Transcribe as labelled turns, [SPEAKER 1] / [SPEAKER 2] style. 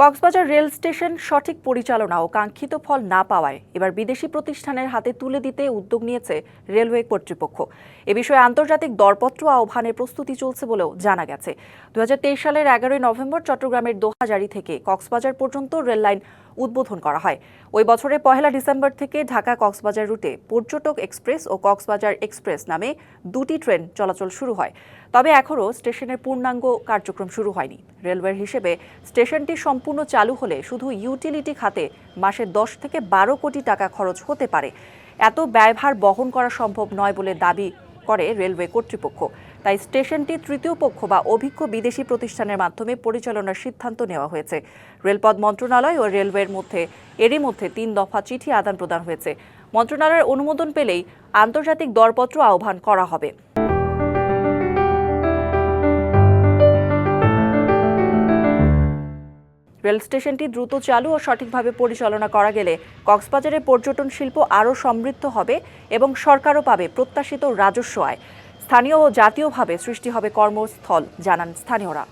[SPEAKER 1] Cox's Bazar rail station সঠিক পরিচালনা ও কাঙ্ক্ষিত ফল না পাওয়ায় এবার বিদেশি প্রতিষ্ঠানের হাতে তুলে দিতে উদ্যোগ নিয়েছে রেলওয়ে কর্তৃপক্ষ। এ বিষয়ে আন্তর্জাতিক দরপত্র আহ্বানের প্রস্তুতি চলছে বলেও জানা গেছে। দু হাজার তেইশ সালের এগারোই নভেম্বর চট্টগ্রামের দোহাজারি থেকে কক্সবাজার পর্যন্ত রেল লাইন উদ্বোধন করা হয়। ওই বছরের পহেলা ডিসেম্বর থেকে ঢাকা কক্সবাজার রুটে পর্যটক এক্সপ্রেস ও কক্সবাজার এক্সপ্রেস নামে দুটি ট্রেন চলাচল শুরু হয়। তবে এখনও স্টেশনের পূর্ণাঙ্গ কার্যক্রম শুরু হয়নি। রেলওয়ের হিসেবে স্টেশনটি সম্পূর্ণ চালু হলে শুধু ইউটিলিটি খাতে মাসে দশ থেকে বারো কোটি টাকা খরচ হতে পারে। এত ব্যয়ভার বহন করা সম্ভব নয় বলে দাবি করে রেলওয়ে কর্তৃপক্ষ। তাই স্টেশনটি তৃতীয় পক্ষ বা অভিজ্ঞ বিদেশি প্রতিষ্ঠানের মাধ্যমে পরিচালনার সিদ্ধান্ত নেওয়া হয়েছে। রেলপথ মন্ত্রণালয় ও রেলওয়ের মধ্যে, এরই মধ্যে তিন দফা চিঠি আদান প্রদান হয়েছে। মন্ত্রণালয়ের অনুমোদন পেলেই আন্তর্জাতিক দরপত্র আহ্বান করা হবে। রেল স্টেশনটি দ্রুত চালু ও সঠিকভাবে পরিচালনা করা গেলে কক্সবাজারের পর্যটন শিল্প আরও সমৃদ্ধ হবে এবং সরকারও পাবে প্রত্যাশিত রাজস্ব আয়। স্থানীয় ও জাতীয়ভাবে সৃষ্টি হবে কর্মস্থল, জানান স্থানীয়রা।